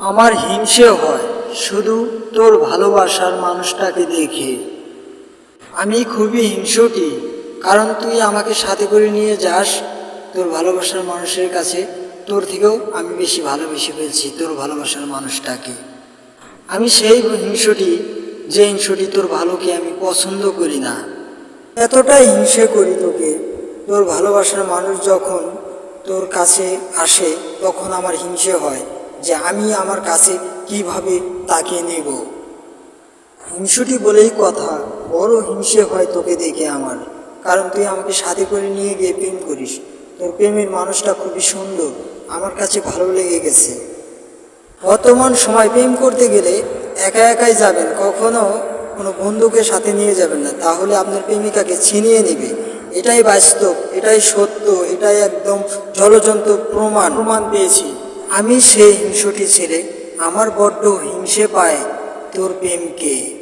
আমার হিংসে হয়, শুধু তোর ভালোবাসার মানুষটাকে দেখে। আমি খুবই হিংসটি কারণ তুই আমাকে সাথে করে নিয়ে যাস। তোর ভালোবাসার মানুষের কাছে তোর থেকেও আমি বেশি ভালোবেসে ফেলছি তোর ভালোবাসার মানুষটাকে। আমি সেই হিংসটি, যে হিংসটি তোর ভালোকে আমি পছন্দ করি না। এতটাই হিংসে করি তোকে, তোর ভালোবাসার মানুষ যখন তোর কাছে আসে, তখন আমার হিংসে হয়। যে আমি আমার কাছে কীভাবে তাকে নেব? হিংসুটি বলেই কথা, বড় হিংসে হয় তোকে দেখে আমার। কারণ তুই আমাকে সাথে করে নিয়ে গিয়ে প্রেম করিস। তোর প্রেমের মানুষটা খুবই সুন্দর, আমার কাছে ভালো লেগে গেছে। বর্তমান সময় প্রেম করতে গেলে একা একাই যাবেন, কখনো কোনো বন্ধুকে সাথে নিয়ে যাবেন না। তাহলে আপনার প্রেমিকাকে ছিনিয়ে নেবে। এটাই বাস্তব, এটাই সত্য, এটাই একদম জলজন্ত প্রমাণ। প্রমাণ পেয়েছি। আমি সেই হিংসটি ছেড়ে আমার বড্ড হিংসে পায় তোর প্রেমকে।